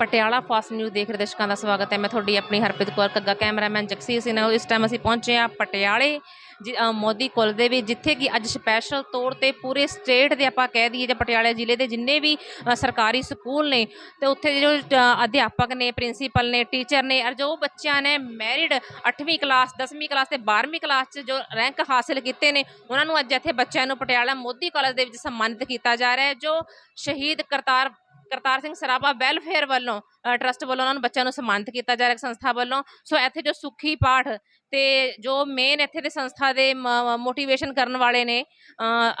Patiala fast news ਦੇਖ ਰਹੇ ਦਰਸ਼ਕਾਂ ਦਾ ਸਵਾਗਤ ਹੈ। ਮੈਂ ਤੁਹਾਡੀ ਆਪਣੀ ਹਰਪ੍ਰੀਤ ਕੌਰ ਕੱਗਾ, ਕੈਮਰਾਮੈਨ ਜਗਸੀਰ ਸਿੰਘ ਨਾਲ। ਇਸ ਟਾਈਮ ਅਸੀਂ ਪਹੁੰਚੇ ਹਾਂ ਪਟਿਆਲੇ ਜਿ- ਮੋਦੀ ਕਾਲਜ ਦੇ ਵਿੱਚ, ਜਿੱਥੇ ਕਿ ਅੱਜ ਸਪੈਸ਼ਲ ਤੌਰ ਤੇ ਪੂਰੇ ਸਟੇਟ ਦੇ ਆਪਾਂ ਕਹਿ ਦਈਏ ਜਾਂ ਪਟਿਆਲੇ ਜ਼ਿਲ੍ਹੇ ਦੇ ਜਿੰਨੇ ਵੀ ਸਰਕਾਰੀ ਸਕੂਲ ਨੇ, ਤੇ ਉੱਥੇ ਜੋ ਅਧਿਆਪਕ ਨੇ ਪ੍ਰਿੰਸੀਪਲ ਨੇ ਟੀਚਰ ਨੇ, ਔਰ ਜੋ ਬੱਚਿਆਂ ਨੇ ਮੈਰਿਡ 8ਵੀਂ ਕਲਾਸ 10ਵੀਂ ਕਲਾਸ ਤੇ 12ਵੀਂ ਕਲਾਸ 'ਚ ਜੋ ਰੈਂਕ ਹਾਸਲ ਕੀਤੇ ਨੇ, ਉਹਨਾਂ ਨੂੰ ਅੱਜ ਇੱਥੇ ਬੱਚਿਆਂ ਨੂੰ ਪਟਿਆਲਾ ਮੋਦੀ ਕਾਲਜ ਦੇ ਵਿੱਚ ਸਨਮਾਨਿਤ ਕੀਤਾ ਜਾ ਰਿਹਾ ਹੈ, ਜੋ ਸ਼ਹੀਦ ਕਰਤਾਰ ਕਰਤਾਰ ਸਿੰਘ ਸਰਾਭਾ ਵੈਲਫੇਅਰ ਵੱਲੋਂ ਟਰਸਟ ਵੱਲੋਂ ਉਹਨਾਂ ਨੂੰ ਬੱਚਿਆਂ ਨੂੰ ਸਨਮਾਨਿਤ ਕੀਤਾ ਜਾ ਰਿਹਾ ਸੰਸਥਾ ਵੱਲੋਂ। ਸੋ ਇੱਥੇ ਜੋ ਸੁੱਖੀ ਪਾਠ ਤੇ ਜੋ ਮੇਨ ਇੱਥੇ ਦੇ ਸੰਸਥਾ ਦੇ ਮੋਟੀਵੇਸ਼ਨ ਕਰਨ ਵਾਲੇ ਨੇ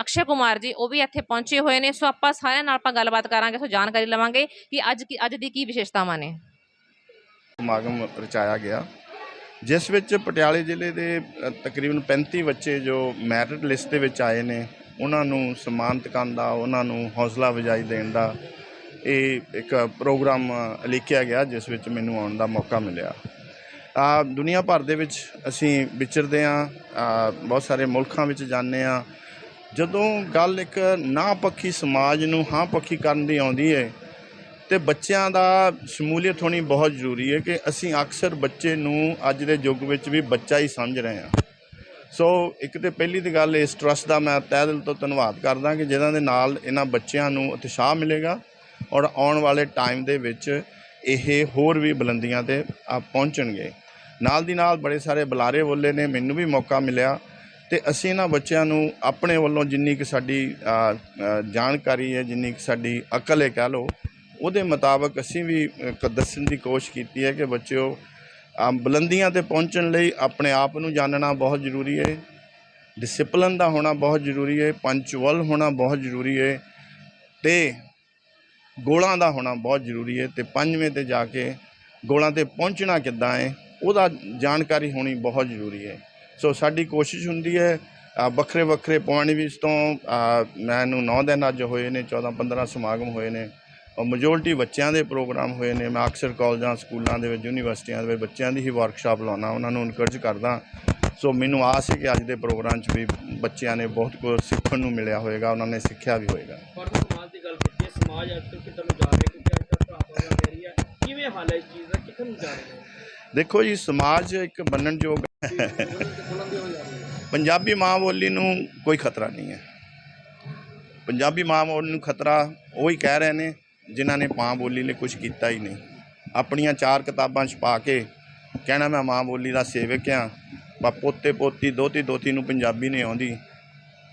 ਅਕਸ਼ੇ ਕੁਮਾਰ ਜੀ, ਉਹ ਵੀ ਇੱਥੇ ਪਹੁੰਚੇ ਹੋਏ ਨੇ। ਸੋ ਆਪਾਂ ਸਾਰਿਆਂ ਨਾਲ ਆਪਾਂ ਗੱਲਬਾਤ ਕਰਾਂਗੇ, ਸੋ ਜਾਣਕਾਰੀ ਲਵਾਂਗੇ ਕਿ ਅੱਜ ਕੀ, ਅੱਜ ਦੀ ਕੀ ਵਿਸ਼ੇਸ਼ਤਾਵਾਂ ਨੇ। ਸਮਾਗਮ ਰਚਾਇਆ ਗਿਆ। ਜਿਸ ਵਿੱਚ ਪਟਿਆਲੇ ਜ਼ਿਲ੍ਹੇ ਦੇ ਤਕਰੀਬਨ 35 ਬੱਚੇ ਜੋ ਮੈਰਿਟ ਲਿਸਟ ਦੇ ਵਿੱਚ ਆਏ ਨੇ, ਉਹਨਾਂ ਨੂੰ ਸਨਮਾਨਿਤ ਕਰਨ ਦਾ, ਉਹਨਾਂ ਨੂੰ ਹੌਸਲਾ ਅਫਜ਼ਾਈ ਦੇਣ ਦਾ ਇਹ ਇੱਕ ਪ੍ਰੋਗਰਾਮ ਲਿਖਿਆ ਗਿਆ, ਜਿਸ ਵਿੱਚ ਮੈਨੂੰ ਆਉਣ ਦਾ ਮੌਕਾ ਮਿਲਿਆ। ਆ ਦੁਨੀਆ ਭਰ ਦੇ ਵਿੱਚ ਅਸੀਂ ਵਿਚਰਦੇ ਆ ਬਹੁਤ ਸਾਰੇ ਮੁਲਕਾਂ ਵਿੱਚ ਜਾਂਦੇ ਆ ਜਦੋਂ ਗੱਲ ਇੱਕ ਨਾ ਪੱਖੀ ਸਮਾਜ ਨੂੰ ਹਾਂ ਪੱਖੀ ਕਰਨ ਦੀ ਆਉਂਦੀ ਹੈ ਤੇ ਬੱਚਿਆਂ ਦਾ ਸ਼ਮੂਲੀਅਤ ਹੋਣੀ ਬਹੁਤ ਜ਼ਰੂਰੀ ਹੈ ਕਿ ਅਸੀਂ ਅਕਸਰ ਬੱਚੇ ਨੂੰ ਅੱਜ ਦੇ ਯੁੱਗ ਵਿੱਚ ਵੀ ਬੱਚਾ ਹੀ ਸਮਝ ਰਹੇ ਹਾਂ। ਸੋ ਇੱਕ ਤੇ ਪਹਿਲੀ ਤੇ ਗੱਲ ਇਸ ਟਰਸਟ ਦਾ ਮੈਂ ਤਹਿ ਦਿਲ ਤੋਂ ਧੰਨਵਾਦ ਕਰਦਾ ਕਿ ਜਿਨ੍ਹਾਂ ਦੇ ਨਾਲ ਇਹਨਾਂ ਬੱਚਿਆਂ ਨੂੰ ਉਤਸ਼ਾਹ ਮਿਲੇਗਾ। ਔਰ ਆਉਣ ਵਾਲੇ ਟਾਈਮ ਦੇ ਵਿੱਚ ਇਹ ਹੋਰ ਵੀ ਬੁਲੰਦੀਆਂ ਤੇ ਆ ਪਹੁੰਚਣਗੇ। ਨਾਲ ਦੀ ਨਾਲ ਬੜੇ ਸਾਰੇ ਬੁਲਾਰੇ ਬੋਲੇ ਨੇ ਮੈਨੂੰ ਵੀ ਮੌਕਾ ਮਿਲਿਆ ਤੇ ਅਸੀਂ ਇਹਨਾਂ ਬੱਚਿਆਂ ਨੂੰ ਆਪਣੇ ਵੱਲੋਂ ਜਿੰਨੀ ਕਿ ਸਾਡੀ ਜਾਣਕਾਰੀ ਹੈ ਜਿੰਨੀ ਕਿ ਸਾਡੀ ਅਕਲ ਹੈ ਕਹਿ ਲਓ ਉਹਦੇ ਮੁਤਾਬਕ ਅਸੀਂ ਵੀ ਅ, ਦੱਸਣ ਦੀ ਕੋਸ਼ਿਸ਼ ਕੀਤੀ ਹੈ ਕਿ ਬੱਚਿਓ ਬੁਲੰਦੀਆਂ ਤੇ ਪਹੁੰਚਣ ਲਈ ਆਪਣੇ ਆਪ ਨੂੰ ਜਾਣਨਾ ਬਹੁਤ ਜ਼ਰੂਰੀ ਹੈ ਡਿਸਪਲਿਨ ਦਾ ਹੋਣਾ ਬਹੁਤ ਜ਼ਰੂਰੀ ਹੈ ਪੰਚੁਅਲ ਹੋਣਾ ਬਹੁਤ ਜ਼ਰੂਰੀ ਹੈ ਤੇ ਗੋਲਾਂ ਦਾ ਹੋਣਾ ਬਹੁਤ ਜ਼ਰੂਰੀ ਹੈ ਤੇ ਪੰਜਵੇਂ ਤੇ ਜਾ ਕੇ ਗੋਲਾਂ ਤੇ ਪਹੁੰਚਣਾ ਕਿੱਦਾਂ ਹੈ, ਉਹਦਾ ਜਾਣਕਾਰੀ ਹੋਣੀ ਬਹੁਤ ਜ਼ਰੂਰੀ ਹੈ। ਸੋ ਸਾਡੀ ਕੋਸ਼ਿਸ਼ ਹੁੰਦੀ ਹੈ ਵੱਖਰੇ ਵੱਖਰੇ ਪੁਆਇੰਟ ਵਿੱਚ ਤੋਂ ਮੈਨੂੰ 9 ਦਿਨ ਅੱਜ ਹੋਏ ਨੇ 14 15 ਸਮਾਗਮ ਹੋਏ ਨੇ, ਔਰ ਮੈਜੋਰਟੀ ਬੱਚਿਆਂ ਦੇ ਪ੍ਰੋਗਰਾਮ ਹੋਏ ਨੇ, ਮੈਂ ਅਕਸਰ ਕਾਲਜਾਂ, ਸਕੂਲਾਂ ਦੇ ਵਿੱਚ, ਯੂਨੀਵਰਸਿਟੀਆਂ ਦੇ ਵਿੱਚ ਬੱਚਿਆਂ ਦੀ ਹੀ ਵਰਕਸ਼ਾਪ ਲਾਉਣਾ ਉਹਨਾਂ ਨੂੰ ਇਨਕਰੇਜ ਕਰਦਾ। ਸੋ ਮੈਨੂੰ ਆਸ ਹੈ ਕਿ ਅੱਜ ਦੇ ਪ੍ਰੋਗਰਾਮ 'ਚ ਵੀ ਬੱਚਿਆਂ ਨੇ ਬਹੁਤ ਕੁਝ ਸਿੱਖਣ ਨੂੰ ਮਿਲਿਆ ਹੋਵੇਗਾ ਉਹਨਾਂ ਨੇ ਸਿੱਖਿਆ ਵੀ ਹੋਵੇਗਾ ਸਮਾਜ ਅੱਜ ਕੱਲ੍ਹ ਕਿੱਧਰ ਨੂੰ ਜਾ ਰਿਹਾ ਕਿਉਂਕਿ ਅੱਜ ਕੱਲ੍ਹ ਭਰਾਵਾਂ ਦਾ ਏਰੀਆ ਕਿਵੇਂ ਹਾਲ ਹੈ ਇਸ ਚੀਜ਼ ਦਾ? ਕਿੱਥੇ ਨੂੰ ਜਾ ਰਿਹਾ ਦੇਖੋ ਜੀ, ਸਮਾਜ ਇੱਕ ਬੰਨਣਯੋਗ ਹੈ। ਪੰਜਾਬੀ ਮਾਂ ਬੋਲੀ ਨੂੰ ਕੋਈ ਖਤਰਾ ਨਹੀਂ ਹੈ। ਪੰਜਾਬੀ ਮਾਂ ਬੋਲੀ ਨੂੰ ਖਤਰਾ ਉਹ ਹੀ ਕਹਿ ਰਹੇ ਨੇ, ਜਿਨ੍ਹਾਂ ਨੇ ਮਾਂ ਬੋਲੀ ਲਈ ਕੁਝ ਕੀਤਾ ਹੀ ਨਹੀਂ। ਆਪਣੀਆਂ ਚਾਰ ਕਿਤਾਬਾਂ ਛਪਾ ਕੇ ਕਹਿਣਾ, ਮੈਂ ਮਾਂ ਬੋਲੀ ਦਾ ਸੇਵਕ ਆ ਪਰ ਪੋਤੇ ਪੋਤੀ ਦੋਤੀ ਦੋਤੀ ਨੂੰ ਪੰਜਾਬੀ ਨਹੀਂ ਆਉਂਦੀ,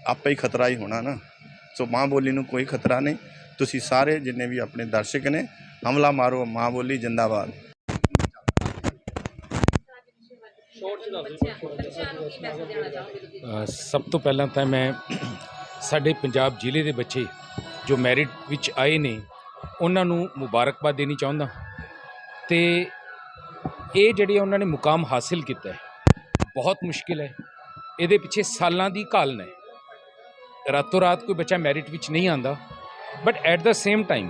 ਆਪੇ ਹੀ ਖਤਰਾ ਹੀ ਹੋਣਾ ਨਾ। ਸੋ ਮਾਂ ਬੋਲੀ ਨੂੰ ਕੋਈ ਖਤਰਾ ਨਹੀਂ। ਤੁਸੀਂ ਸਾਰੇ ਜਿੰਨੇ ਵੀ ਆਪਣੇ ਦਰਸ਼ਕ ਨੇ ਹਮਲਾ ਮਾਰੋ ਮਾਂ ਬੋਲੀ ਜਿੰਦਾਬਾਦ। ਸਭ ਤੋਂ ਪਹਿਲਾਂ ਤਾਂ ਮੈਂ ਸਾਡੇ ਪੰਜਾਬ ਜ਼ਿਲ੍ਹੇ ਦੇ ਬੱਚੇ ਜੋ ਮੈਰਿਟ ਵਿੱਚ ਆਏ ਨੇ ਉਹਨਾਂ ਨੂੰ ਮੁਬਾਰਕਬਾਦ ਦੇਣੀ ਚਾਹੁੰਦਾ। ਤੇ ਇਹ ਜਿਹੜੇ ਉਹਨਾਂ ਨੇ ਮੁਕਾਮ ਹਾਸਿਲ ਕੀਤਾ ਹੈ ਬਹੁਤ ਮੁਸ਼ਕਿਲ ਹੈ। ਇਹਦੇ ਪਿੱਛੇ ਸਾਲਾਂ ਦੀ ਘਾਲਣਾ ਹੈ। ਰਾਤੋਂ ਰਾਤ ਕੋਈ ਬੱਚਾ ਮੈਰਿਟ ਵਿੱਚ ਨਹੀਂ ਆਂਦਾ but at the same time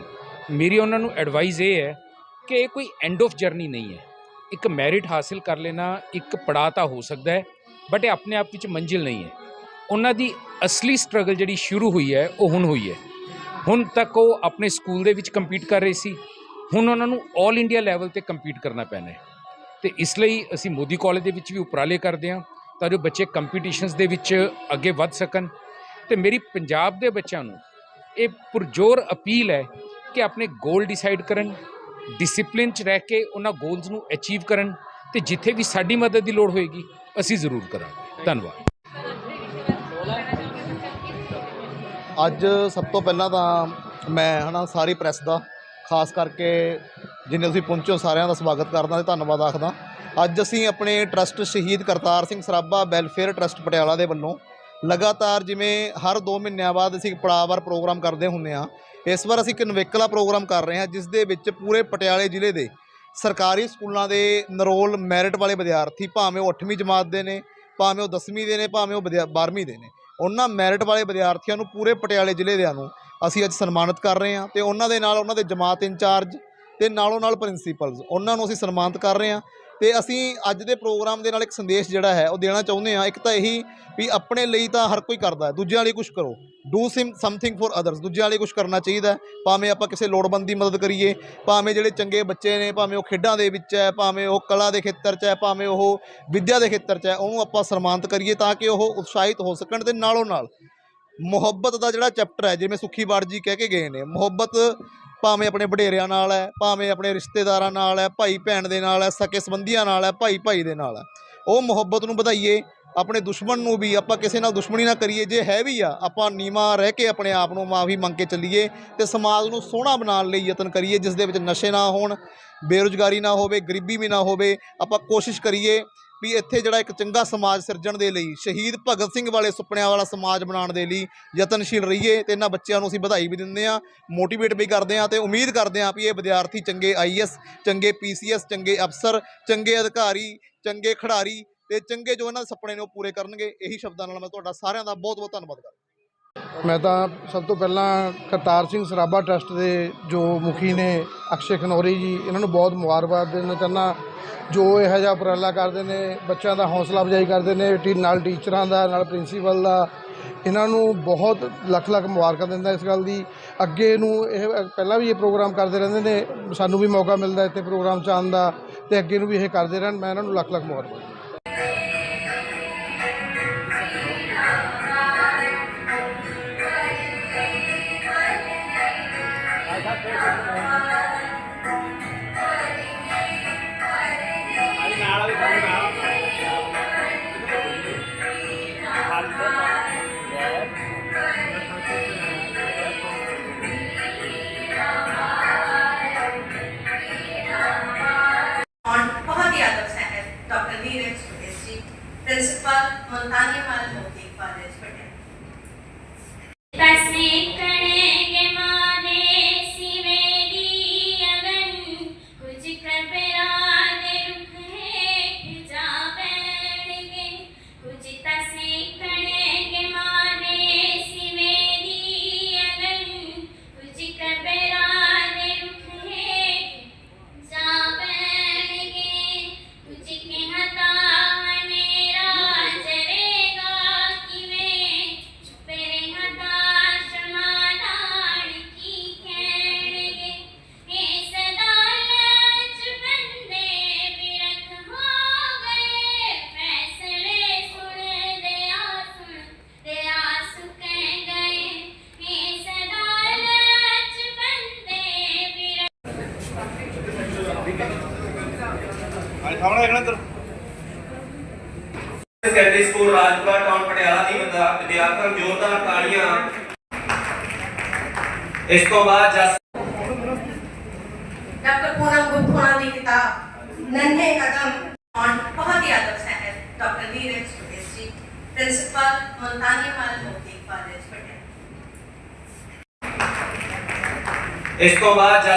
ਮੇਰੀ ਉਹਨਾਂ ਨੂੰ ਐਡਵਾਈਸ ਇਹ ਹੈ ਕਿ ਇਹ ਕੋਈ ਐਂਡ ਆਫ ਜਰਨੀ ਨਹੀਂ ਹੈ ਇੱਕ ਮੈਰਿਟ ਹਾਸਿਲ ਕਰ ਲੈਣਾ ਇੱਕ ਪੜਾਅ ਤਾਂ ਹੋ ਸਕਦਾ ਹੈ ਬਟ ਇਹ ਆਪਣੇ ਆਪ ਵਿੱਚ ਮੰਜ਼ਿਲ ਨਹੀਂ ਹੈ ਉਹਨਾਂ ਦੀ ਅਸਲੀ ਸਟਰਗਲ ਜਿਹੜੀ ਸ਼ੁਰੂ ਹੋਈ ਹੈ ਉਹ ਹੁਣ ਹੋਈ ਹੈ ਹੁਣ ਤੱਕ ਉਹ ਆਪਣੇ ਸਕੂਲ ਦੇ ਵਿੱਚ ਕੰਪੀਟ ਕਰ ਰਹੇ ਸੀ ਹੁਣ ਉਹਨਾਂ ਨੂੰ 올 ਇੰਡੀਆ ਲੈਵਲ ਤੇ ਕੰਪੀਟ ਕਰਨਾ ਪੈਣਾ ਹੈ ਤੇ ਇਸ ਲਈ ਅਸੀਂ ਮੋਦੀ ਕਾਲਜ ਦੇ ਵਿੱਚ ਵੀ ਉਪਰਾਲੇ ਕਰਦੇ ਹਾਂ ਤਾਂ ਜੋ ਬੱਚੇ ਕੰਪੀਟੀਸ਼ਨਸ ਦੇ ਵਿੱਚ ਅੱਗੇ ਵੱਧ ਸਕਣ ਤੇ ਮੇਰੀ ਪੰਜਾਬ ਦੇ ਬੱਚਿਆਂ ਨੂੰ ਇਹ ਪੁਰਜੋਰ ਅਪੀਲ ਹੈ ਕਿ ਆਪਣੇ ਗੋਲ ਡਿਸਾਈਡ ਕਰਨ ਡਿਸਪਲਿਨ ਚ ਰਹਿ ਕੇ ਉਹਨਾਂ ਗੋਲਸ ਨੂੰ ਅਚੀਵ ਕਰਨ ਤੇ ਜਿੱਥੇ ਵੀ ਸਾਡੀ ਮਦਦ ਦੀ ਲੋੜ ਹੋਏਗੀ, ਅਸੀਂ ਜ਼ਰੂਰ ਕਰਾਂਗੇ। ਧੰਨਵਾਦ। ਅੱਜ ਸਭ ਤੋਂ ਪਹਿਲਾਂ ਤਾਂ ਮੈਂ ਹਨਾ ਸਾਰੀ ਪ੍ਰੈਸ ਦਾ, ਖਾਸ ਕਰਕੇ ਜਿੰਨੇ ਤੁਸੀਂ ਪਹੁੰਚੋ ਸਾਰਿਆਂ ਦਾ ਸਵਾਗਤ ਕਰਦਾ ਤੇ ਧੰਨਵਾਦ ਆਖਦਾ। ਅੱਜ ਅਸੀਂ ਆਪਣੇ ਟਰਸਟ ਸ਼ਹੀਦ ਕਰਤਾਰ ਸਿੰਘ ਸਰਾਭਾ ਵੈਲਫੇਅਰ ਟਰਸਟ ਪਟਿਆਲਾ ਦੇ ਵੱਲੋਂ ਲਗਾਤਾਰ ਜਿਵੇਂ ਹਰ 2 ਮਹੀਨਿਆਂ ਬਾਅਦ ਅਸੀਂ ਇੱਕ ਪੜਾਅਵਾਰ ਪ੍ਰੋਗਰਾਮ ਕਰਦੇ ਹੁੰਦੇ ਆ ਇਸ ਵਾਰ ਅਸੀਂ ਇੱਕ ਨਵੇਕਲਾ ਪ੍ਰੋਗਰਾਮ ਕਰ ਰਹੇ ਹਾਂ ਜਿਸ ਦੇ ਵਿੱਚ ਪੂਰੇ ਪਟਿਆਲੇ ਜ਼ਿਲ੍ਹੇ ਦੇ ਸਰਕਾਰੀ ਸਕੂਲਾਂ ਦੇ ਨਰੋਲ ਮੈਰਿਟ ਵਾਲੇ ਵਿਦਿਆਰਥੀ ਭਾਵੇਂ ਉਹ 8ਵੀਂ ਜਮਾਤ ਦੇ ਨੇ, ਭਾਵੇਂ ਉਹ 10ਵੀਂ ਦੇ ਨੇ, ਭਾਵੇਂ ਉਹ 12ਵੀਂ ਦੇ ਨੇ, ਉਹਨਾਂ ਮੈਰਿਟ ਵਾਲੇ ਵਿਦਿਆਰਥੀਆਂ ਨੂੰ ਪੂਰੇ ਪਟਿਆਲੇ ਜ਼ਿਲ੍ਹੇ ਦਿਆਂ ਨੂੰ ਅਸੀਂ ਅੱਜ ਸਨਮਾਨਿਤ ਕਰ ਰਹੇ ਹਾਂ ਤੇ ਉਹਨਾਂ ਦੇ ਨਾਲ ਉਹਨਾਂ ਦੇ ਜਮਾਤ ਇੰਚਾਰਜ ਤੇ ਨਾਲੋਂ ਨਾਲ ਪ੍ਰਿੰਸੀਪਲਸ, ਉਹਨਾਂ ਨੂੰ ਅਸੀਂ ਸਨਮਾਨਿਤ ਕਰ ਰਹੇ ਹਾਂ ਤੇ ਅਸੀਂ ਅੱਜ ਦੇ ਪ੍ਰੋਗਰਾਮ ਦੇ ਨਾਲ ਇੱਕ ਸੰਦੇਸ਼ ਜਿਹੜਾ ਹੈ, ਉਹ ਦੇਣਾ ਚਾਹੁੰਦੇ ਹਾਂ। ਇੱਕ ਤਾਂ ਇਹੀ ਵੀ ਆਪਣੇ ਲਈ ਤਾਂ ਹਰ ਕੋਈ ਕਰਦਾ ਹੈ। ਦੂਜਿਆਂ ਲਈ ਕੁਝ ਕਰੋ। Do some something for others ਦੂਜਿਆਂ ਲਈ ਕੁਝ ਕਰਨਾ ਚਾਹੀਦਾ ਭਾਵੇਂ ਆਪਾਂ ਕਿਸੇ ਲੋੜਵੰਦ ਦੀ ਮਦਦ ਕਰੀਏ, ਭਾਵੇਂ ਜਿਹੜੇ ਚੰਗੇ ਬੱਚੇ ਨੇ, ਭਾਵੇਂ ਉਹ ਖੇਡਾਂ ਦੇ ਵਿੱਚ ਹੈ, ਭਾਵੇਂ ਉਹ ਕਲਾ ਦੇ ਖੇਤਰ 'ਚ ਹੈ, ਭਾਵੇਂ ਉਹ ਵਿੱਦਿਆ ਦੇ ਖੇਤਰ 'ਚ ਹੈ, ਉਹਨੂੰ ਆਪਾਂ ਸਨਮਾਨਿਤ ਕਰੀਏ ਤਾਂ ਕਿ ਉਹ ਉਤਸ਼ਾਹਿਤ ਹੋ ਸਕਣ ਤੇ ਨਾਲੋਂ ਨਾਲ। ਮੁਹੱਬਤ ਦਾ ਜਿਹੜਾ ਚੈਪਟਰ ਹੈ, ਜਿਵੇਂ ਸੁਖੀ ਬਾੜ ਜੀ ਕਹਿ ਕੇ ਗਏ ਨੇ, ਮੁਹੱਬਤ ਭਾਵੇਂ ਆਪਣੇ ਵਡੇਰਿਆਂ ਨਾਲ ਹੈ, ਭਾਵੇਂ ਆਪਣੇ ਰਿਸ਼ਤੇਦਾਰਾਂ ਨਾਲ ਹੈ, ਭਾਈ ਭੈਣ ਦੇ ਨਾਲ ਹੈ, ਸਕੇ ਸੰਬੰਧੀਆਂ ਨਾਲ ਹੈ, ਭਾਈ ਭਾਈ ਦੇ ਨਾਲ ਹੈ। ਉਹ ਮੁਹੱਬਤ ਨੂੰ ਵਧਾਈਏ, ਆਪਣੇ ਦੁਸ਼ਮਣ ਨੂੰ ਵੀ, ਆਪਾਂ ਕਿਸੇ ਨਾਲ ਦੁਸ਼ਮਣੀ ਨਾ ਕਰੀਏ, ਜੇ ਹੈ ਵੀ ਆ, ਆਪਾਂ ਨੀਵਾ ਰਹਿ ਕੇ ਆਪਣੇ ਆਪ ਨੂੰ ਮਾਫੀ ਮੰਗ ਕੇ ਚੱਲੀਏ ਤੇ ਸਮਾਜ ਨੂੰ ਸੋਹਣਾ ਬਣਾਉਣ ਲਈ ਯਤਨ ਕਰੀਏ, ਜਿਸ ਦੇ ਵਿੱਚ ਨਸ਼ੇ ਨਾ ਹੋਣ, ਬੇਰੁਜ਼ਗਾਰੀ ਨਾ ਹੋਵੇ, ਗਰੀਬੀ ਵੀ ਨਾ ਹੋਵੇ, ਆਪਾਂ ਕੋਸ਼ਿਸ਼ ਕਰੀਏ ਵੀ ਇੱਥੇ ਜਿਹੜਾ ਇੱਕ ਚੰਗਾ ਸਮਾਜ ਸਿਰਜਣ ਦੇ ਲਈ, ਸ਼ਹੀਦ ਭਗਤ ਸਿੰਘ ਵਾਲੇ ਸੁਪਨਿਆਂ ਵਾਲਾ ਸਮਾਜ ਬਣਾਉਣ ਦੇ ਲਈ ਯਤਨਸ਼ੀਲ ਰਹੀਏ ਤੇ ਇਹਨਾਂ ਬੱਚਿਆਂ ਨੂੰ ਅਸੀਂ ਵਧਾਈ ਵੀ ਦਿੰਦੇ ਆ ਮੋਟੀਵੇਟ ਵੀ ਕਰਦੇ ਆ ਤੇ ਉਮੀਦ ਕਰਦੇ ਆ ਵੀ ਇਹ ਵਿਦਿਆਰਥੀ ਚੰਗੇ ਆਈਐਸ ਚੰਗੇ ਪੀਸੀਐਸ ਚੰਗੇ ਅਫਸਰ, ਚੰਗੇ ਅਧਿਕਾਰੀ, ਚੰਗੇ ਖਿਡਾਰੀ ਤੇ ਚੰਗੇ ਜੋ ਇਹਨਾਂ ਦੇ ਸੁਪਨੇ ਨੇ ਉਹ ਪੂਰੇ ਕਰਨਗੇ। ਇਹੀ ਸ਼ਬਦਾਂ ਨਾਲ ਮੈਂ ਤੁਹਾਡਾ ਸਾਰਿਆਂ ਦਾ ਬਹੁਤ ਬਹੁਤ ਧੰਨਵਾਦ ਕਰਦਾ ਮੈਂ ਤਾਂ ਸਭ ਤੋਂ ਪਹਿਲਾਂ ਕਰਤਾਰ ਸਿੰਘ ਸਰਾਭਾ ਟਰਸਟ ਦੇ ਜੋ ਮੁਖੀ ਨੇ ਅਕਸ਼ੇ ਖਨੌਰੀ ਜੀ, ਇਹਨਾਂ ਨੂੰ ਬਹੁਤ ਮੁਬਾਰਕਬਾਦ ਦੇਣਾ ਚਾਹੁੰਦਾ। ਜੋ ਇਹੋ ਜਿਹਾ ਉਪਰਾਲਾ ਕਰਦੇ ਨੇ, ਬੱਚਿਆਂ ਦਾ ਹੌਸਲਾ ਅਫਜ਼ਾਈ ਕਰਦੇ ਨੇ, ਟੀ, ਨਾਲ ਟੀਚਰਾਂ ਦਾ, ਨਾਲ ਪ੍ਰਿੰਸੀਪਲ ਦਾ, ਇਹਨਾਂ ਨੂੰ ਬਹੁਤ ਲੱਖ ਲੱਖ ਮੁਬਾਰਕਾਂ ਦਿੰਦਾ ਇਸ ਗੱਲ ਦੀ। ਅੱਗੇ ਨੂੰ ਇਹ, ਪਹਿਲਾਂ ਵੀ ਇਹ ਪ੍ਰੋਗਰਾਮ ਕਰਦੇ ਰਹਿੰਦੇ ਨੇ, ਸਾਨੂੰ ਵੀ ਮੌਕਾ ਮਿਲਦਾ ਇੱਥੇ ਪ੍ਰੋਗਰਾਮ 'ਚ ਆਉਣ ਦਾ, ਤੇ ਅੱਗੇ ਨੂੰ ਵੀ ਇਹ ਕਰਦੇ ਰਹਿਣ, ਮੈਂ ਇਹਨਾਂ ਨੂੰ ਲੱਖ ਲੱਖ ਮੁਬਾਰਕਾਂ on ਠੀਕ ਹੈ। ਹਾਂਜੀ ਸਾਹਮਣੇ ਦੇਖਣਾ ਇੱਧਰ। Secondary school Rajpura town Patiala ਦੀ ਵਿਦਿਆਰਥਣ ਜ਼ੋਰਦਾਰ ਤਾੜੀਆਂ। ਇਸ ਤੋਂ ਬਾਅਦ ਜਸ ਡਾਕਟਰ ਪੂਨਮ ਗੁਪਤਾ ਦੀ ਕਿਤਾਬ ਨੰਨੇ ਕਦਮ ਔਨ ਬਹੁਤ ਹੀ ਆਦਰ ਸਹਿਤ ਡਾਕਟਰ ਨੀਰਜ ਸੁਦੇਸ਼ ਜੀ ਪ੍ਰਿੰਸੀਪਲ ਮੁਲਤਾਨੀ ਮਾਲ ਮੁਕਤੀ ਕਾਲਜ ਪਟਿਆਲਾ। ਇਸ ਤੋਂ ਬਾਅਦ ਜਸ